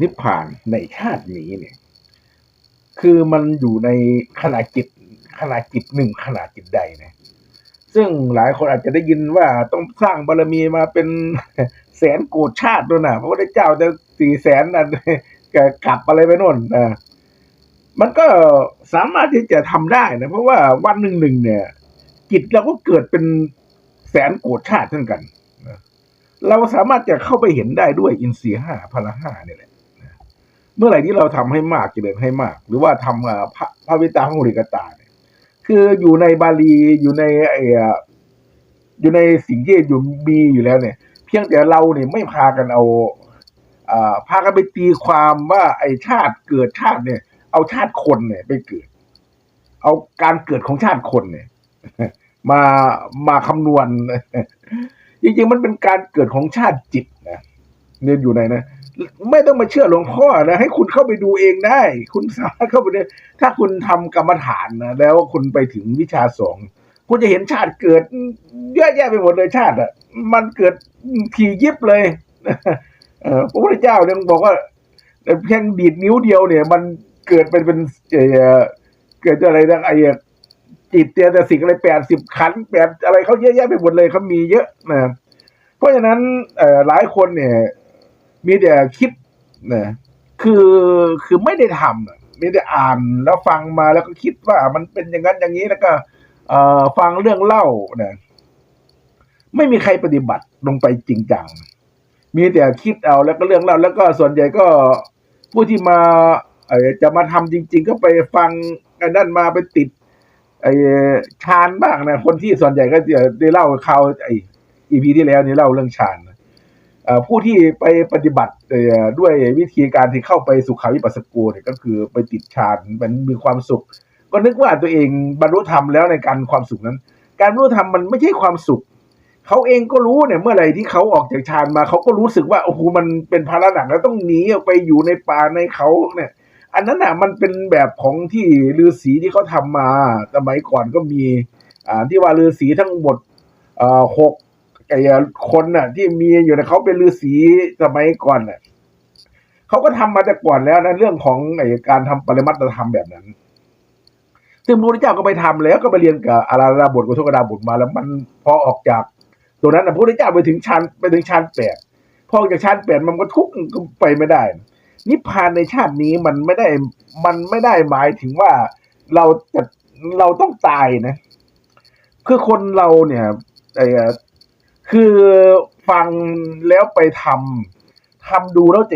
นิพพานในชาตินี้เนี่ย คือมันอยู่ในขณะจิตขณะจิตหนึ่งขณะจิตใดเนี่ยซึ่งหลายคนอาจจะได้ยินว่าต้องสร้างบารมีมาเป็นแสนโกดชาติด้วยนะพระพุทธเจ้าจะสี่แสนนั่นกลับอะไรไปโน่นนะมันก็สามารถที่จะทำได้นะ เพราะว่าวันหนึ่งหนึ่งเนี่ย จิตเราก็เกิดเป็นแสนโกดชาติเช่นกันเราสามารถจะเข้าไปเห็นได้ด้วยอินทรีห้าพละห้าเนี่ยแหละ เมื่อไหร่ที่เราทำให้มากเจริญให้มาก หรือว่าทำอ่าพระพระวิตาของริกตาเนี่ยคืออยู่ในบาลีอยู่ในไอ้อะอยู่ในสิ่งที่อยู่มีอยู่แล้วเนี่ย เพียงแต่เราเนี่ยไม่พากันเอาอ่าพากันไปตีความว่าไอชาติเกิดชาติเนี่ย เอาชาติคนเนี่ยไปเกิด เอาการเกิดของชาติคนเนี่ย มามาคำนวณจริงๆมันเป็นการเกิดของชาติจิตนะเนี่ยอยู่ในนะ ไม่ต้องมาเชื่อหลวงพ่อนะให้คุณเข้าไปดูเองได้ คุณสามารถเข้าไปได้ถ้าคุณทำกรรมฐานนะแล้วคุณไปถึงวิชาสองคุณจะเห็นชาติเกิดเยอะแยะไปหมดเลยชาติอะ มันเกิดทียิบเลยพระพุทธเจ้ายังบอกว่าเพียงดีดนิ้วเดียวเนี่ย มันเกิดเป็นเป็นเเกิดอะไรนะไอ้จิตเจตสิกอะไรแปดสิบขันแปดอะไรเขาเยอะแยะไปหมดเลยเขามีเยอะนะเพราะฉะนั้นหลายคนเนี่ย มีแต่คิดนะคือคือไม่ได้ทำมีแต่อ่านแล้วฟังมาแล้วก็คิดว่ามันเป็นอย่างนั้นอย่างนี้แล้วก็เอ่อฟังเรื่องเล่านะไม่มีใครปฏิบัติลงไปจริงจังมีแต่คิดเอาแล้วก็เรื่องเล่าแล้วก็ส่วนใหญ่ก็ผู้ที่มาเอ่อจะมาทำจริง ๆ ก็ไปฟังไอ้นั่นมาไปติดไอ้ฌานบ้างนะคนที่ส่วนใหญ่ก็จะได้เล่าข่าวไอ้อีพีที่แล้วนี่เล่าเรื่องฌานนะ ผู้ที่ไปปฏิบัติด้วยวิธีการที่เข้าไปสุขาวิปัสสโกเนี่ยก็คือไปติดฌานมันมีความสุข ก็นึกว่าตัวเองบรรลุธรรมแล้วในการความสุขนั้น การบรรลุธรรมมันไม่ใช่ความสุขเขาเองก็รู้เนี่ยเมื่อไหร่ที่เขาออกจากฌานมาเขาก็รู้สึกว่าโอ้โหมันเป็นภาระหนักแล้วต้องหนีออกไปอยู่ในป่าในเขาเนี่ย อันนั้นน่ะมันเป็นแบบของที่ฤาษีที่เขาทำมาสมัยก่อนก็มีอ่าที่ว่าฤาษีทั้งหมดอ่อหก ไอ้คนน่ะ ที่มีอยู่นะเขาเป็นฤาษีสมัยก่อนน่ะเขาก็ทำมาแต่ก่อนแล้วนะเรื่องของไอ้การทำปริมัตธรรมแบบนั้น ซึ่งพระพุทธเจ้าก็ไปทำแล้วก็ไปเรียนกับอาราธนาบทกุทกดาบทมาแล้วมันพอออกจากตัวนั้นนะพระพุทธเจ้าไปถึงชั้นไปถึงชั้นแปดพอออกจากชั้นแปดมันก็ทุกข์ไปไม่ได้ นิพพานในชาตินี้มันไม่ได้มันไม่ได้หมายถึงว่าเราจะเราต้องตายนะคือคนเราเนี่ยไอ้ คือฟังแล้วไปทำทำดูแล้วจะ